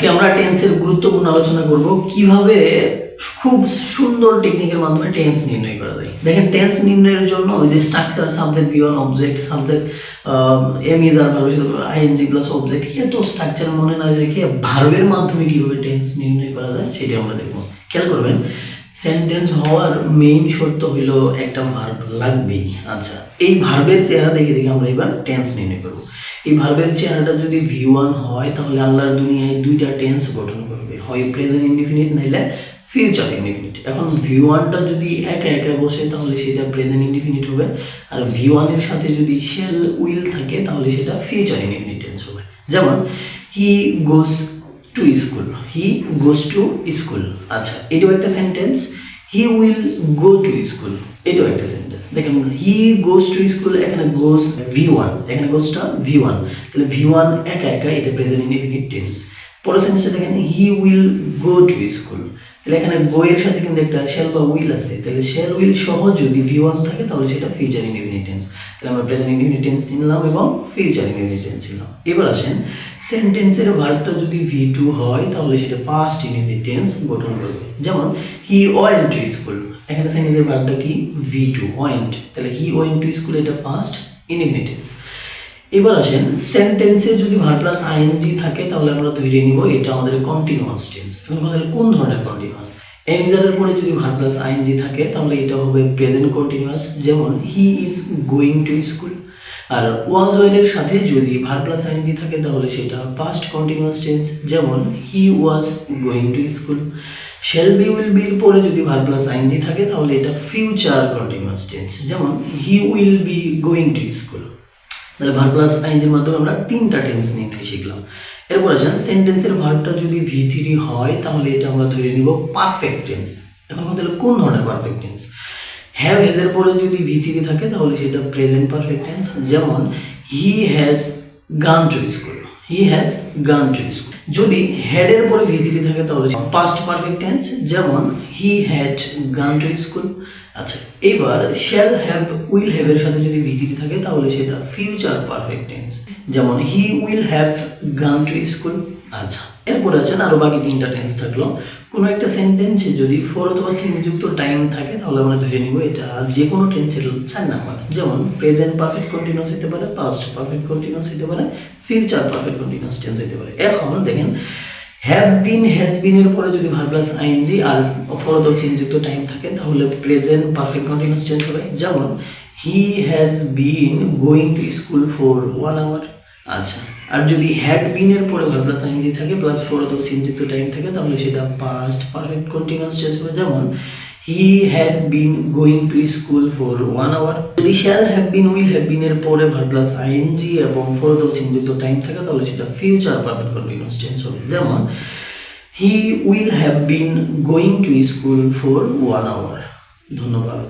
আজকে আমরা টেন্সের গুরুত্বপূর্ণ আলোচনা করব কীভাবে খুব সুন্দর টেকনিকের মাধ্যমে টেন্স নির্ণয় করা যায়। দেখেন টেন্স নির্ণয়ের জন্য ওই যে structure subject বিয়ন object subject am is are ING plus object এত স্ট্রাকচার মনে না রেখে ভার্বের মাধ্যমে কীভাবে টেন্স নির্ণয় করা যায়, সেটি আমরা দেখব। খেয়াল করবেন সেন্টেন্স হওয়ার মেইন শর্ত হইল একটা ভার্ব লাগবেই আচ্ছা এই ভার্বের চেহারা দেখে দেখে আমরা এবার টেন্স নির্ণয় করব। এই ভার্বের চেহারাটা যদি ভি ওয়ান হয়, তাহলে আল্লাহর দুনিয়ায় দুইটা টেন্স গঠন করবে। হয় প্রেজেন্ট ইনডিফিনিট নাইলে ফিউচার ইনডিফিনিট এখন ভি ওয়ানটা যদি একা একা বসে, তাহলে সেটা প্রেজেন্ট ইনডিফিনিট হবে। আর ভি ওয়ানের সাথে যদি শেল উইল থাকে, তাহলে সেটা ফিউচার ইনডিফিনিট টেন্স হবে। যেমন he goes to school he goes to school আচ্ছা এটাও একটা sentence he will go to school এটাও একটা সেন্টেন্স দেখেন হি গোস টু স্কুল এখানে গোস ভি ওয়ান এখানে গোজটা ভি ওয়ান তাহলে ভি ওয়ান একা একা এটা প্রেজেন্ট ইনডিফিনিট টেন্স পরের দেখেন he will go to school তাহলে এখানে গো এর সাথে কিন্তু একটা শেল বা উইল আছে। তাহলে শেল উইল সহ যদি ভি ওয়ান থাকে, তাহলে সেটা ফিউচার ইনডিফিনিট টেন্স তাহলে আমরা প্রেজেন্ট ইনডিফিনিট টেন্স নিলাম এবং ফিউচার ইনডিফিনিট টেন্স নিলাম। এবার আসেন সেন্টেন্সের ভার্বটা যদি ভি টু হয়, তাহলে সেটা পাস্ট ইনডিফিনিট টেন্স গঠন করবে। যেমন হি ওয়েন্ট টু স্কুল এখানে সেন্টেন্সের ভার্বটা কি? ভি টু ওয়েন্ট তাহলে হি ওয়েন্ট টু স্কুল এটা পাস্ট ইনডিফিনিট টেন্স এবার আসেন সেন্টেন্সে যদি ভার আইএনজি থাকে, তাহলে আমরা ধরে নিব এটা আমাদের কন্টিনিউয়াস টেন্স এখন আমাদের কোন ধরনের কন্টিনিউয়াস এমিজারের পরে যদি ভার প্লাস আইএনজি থাকে, তাহলে এটা হবে প্রেজেন্ট কন্টিনিউয়াস যেমন he is going to school R was ওয়েলের সাথে যদি ভার প্লাস আইএনজি থাকে, তাহলে সেটা পাস্ট কন্টিনিউয়াস টেন্স যেমন he was going to school shall be will বির পরে যদি ভার আইএনজি থাকে, তাহলে এটা ফিউচার কন্টিনিউয়াস টেন্স যেমন he will be going to school তাহলে ভার প্লাস আইনজির মাধ্যমে আমরা তিনটা টেন্স নির্ণয় শিখলাম। এরপর আছেন সেন্টেন্সের ভার্বটা যদি ভি হয়, তাহলে এটা আমরা ধরে নিব পারফেক্ট টেন্স এখন কথা হলো কোন ধরনের পারফেক্ট টেন্স হ্যাভ হেজের পরে যদি ভি থাকে, তাহলে সেটা প্রেজেন্ট পারফেক্ট টেন্স যেমন he has gone choice school he has gone to school যদি হেড এর পরে ভিজিবি থাকে তাহলে পাস্ট পারফেক্ট টেন্স যেমন he had gone to school আচ্ছা এবার শ্যাল হ্যাভ উইল হ্যাভ এর সাথে যদি ভিজিবি থাকে তাহলে সেটা ফিউচার পারফেক্ট টেন্স যেমন he will have gone to school আচ্ছা এরপর আছেন আরও বাকি তিনটা টেন্স থাকল। কোনো একটা সেন্টেন্সে যদি ফোর অথবা সিনযুক্ত টাইম থাকে, তাহলে আমরা ধরে নিব এটা যে কোনো টেন্সের চার নাম্বার যেমন প্রেজেন্ট পারফেক্ট কন্টিনিউয়াস হতে পারে পাস্ট পারফেক্ট কন্টিনিউয়াস হতে পারে ফিউচার পারফেক্ট কন্টিনিউয়াস টেন্স হতে পারে। এখন দেখেন হ্যাভ বিন হ্যাজ বিন এর পরে যদি ভার্ব প্লাস আইএনজি আর ফর অথবা সিনযুক্ত টাইম থাকে, তাহলে প্রেজেন্ট পারফেক্ট কন্টিনিউয়াস টেন্স হবে। যেমন he has been going to school for one hour আচ্ছা। আর যদি হ্যাড বিন এর পরে ভার্ব প্লাস আইএনজি থাকে প্লাস ফর অথবা সিনযুক্ত টাইম থাকে, তাহলে সেটা পাস্ট পারফেক্ট কন্টিনিউয়াস টেন্স হবে। যেমন he had been going to school for one hour যদি shall have been will have been এর পরে ভার্ব প্লাস আইএনজি এবং ফর অথবা সিনযুক্ত টাইম থাকে, তাহলে সেটা ফিউচার পারফেক্ট কন্টিনিউয়াস টেন্স হবে। যেমন he will have been going to school for one hour ধন্যবাদ।